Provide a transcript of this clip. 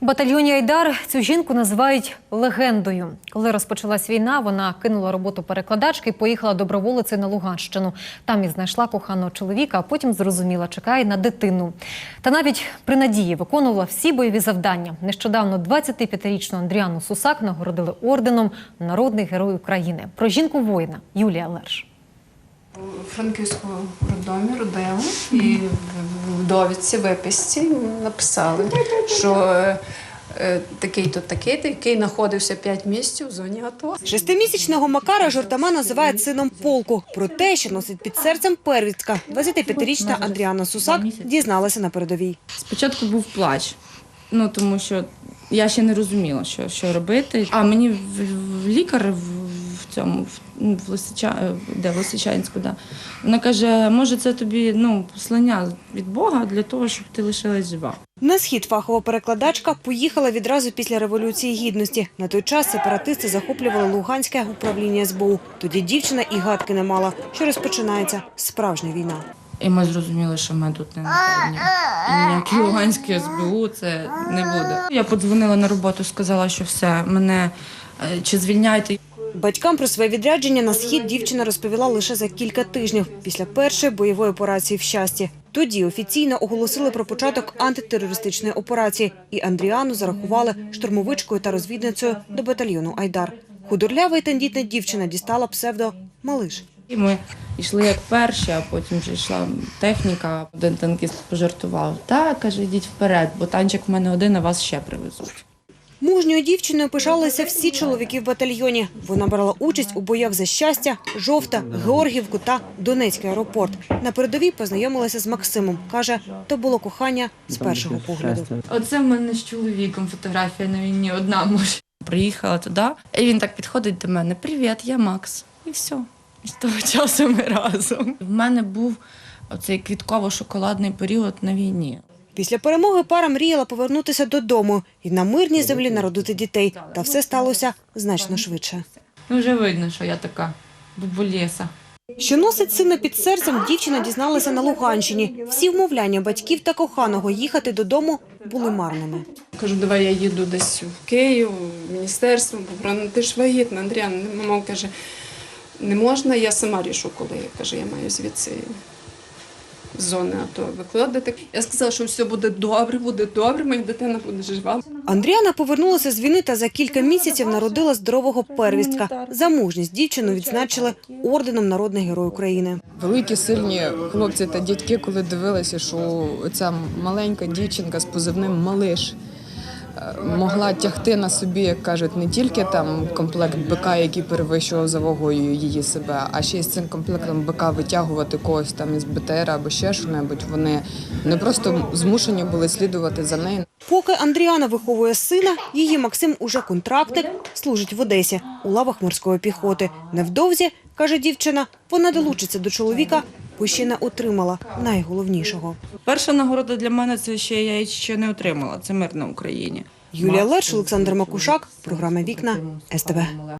Батальйоні Айдар цю жінку називають легендою. Коли розпочалась війна, вона кинула роботу перекладачки і поїхала доброволицею на Луганщину. Там і знайшла коханого чоловіка, а потім зрозуміла, чекає на дитину. Та навіть при надії виконувала всі бойові завдання. Нещодавно 25-річну Андріану Сусак нагородили орденом Народний герой України. Про жінку воїна Юлія Лерш. У Франківському роддомі родили і довідці виписці написали, що е, е, такий-то такий-то, який знаходився 5 місяців в зоні АТО. Шестимісячного Макара жартома називають сином полку. Про те, що носить під серцем первістка, 25-річна Андріана Сусак дізналася на передовій. Спочатку був плач, ну тому що я ще не розуміла, що, що робити. А мені в, в лікар в цьому в, ну, Лисича, е, де в Лисичанську, да. Вона каже, може, це тобі ну, послання від Бога для того, щоб ти лишилась жива. На схід фахова перекладачка поїхала відразу після Революції Гідності. На той час сепаратисти захоплювали Луганське управління СБУ. Тоді дівчина і гадки не мала, що розпочинається справжня війна. І ми зрозуміли, що ми тут не напевні. І ніякі Луганські СБУ це не буде. Я подзвонила на роботу, сказала, що все, мене е, чи звільняйте. Батькам про своє відрядження на схід дівчина розповіла лише за кілька тижнів після першої бойової операції в щасті. Тоді офіційно оголосили про початок антитерористичної операції, і Андріану зарахували штурмовичкою та розвідницею до батальйону Айдар. Худорлява і тендітна дівчина дістала псевдо Малиш. І ми йшли як перші, а потім вже йшла техніка. Один танкіст пожартував. Так, каже, йдіть вперед, бо танчик в мене один, а вас ще привезуть. Мужньою дівчиною пишалися всі чоловіки в батальйоні. Вона брала участь у боях за щастя, жовта, Георгівку та Донецький аеропорт. На передовій познайомилася з Максимом. каже, то було кохання з першого погляду. Оце в мене з чоловіком фотографія на війні одна може. Приїхала туди, і він так підходить до мене: Привіт, я Макс. І все. З того часу ми разом. В мене був оцей квітково-шоколадний період на війні. Після перемоги пара мріяла повернутися додому і на мирній землі народити дітей. Та все сталося значно швидше. Ну, вже видно, що я така бубулєса. Що носить сина під серцем, дівчина дізналася на Луганщині. Всі вмовляння батьків та коханого їхати додому були марними. Кажу, давай я їду десь в Київ, в міністерство, бо ну, ти ж вагітна, Андріан. Мама каже, не можна, я сама рішу, коли каже, я маю звідси з зони АТО викладати. Я сказала, що все буде добре, буде добре, моя дитина буде жива. Андріана повернулася з війни та за кілька місяців народила здорового первістка. За мужність дівчину відзначили орденом Народний герой України. Великі сильні хлопці та дядьки, коли дивилися, що ця маленька дівчинка з позивним Малиш могла тягти на собі, як кажуть, не тільки там комплект БК, який перевищував за вагою її себе, а ще й з цим комплектом БК витягувати когось там із БТР або ще що-небудь. Вони не просто змушені були слідувати за нею. Поки Андріана виховує сина, її Максим уже контрактник, служить в Одесі у лавах морської піхоти. Невдовзі, каже дівчина, вона долучиться до чоловіка, не отримала найголовнішого. Перша нагорода для мене це ще я її ще не отримала. Це мир на Україні. Юлія Лерш, Олександр Макушак, програма Вікна СТБ.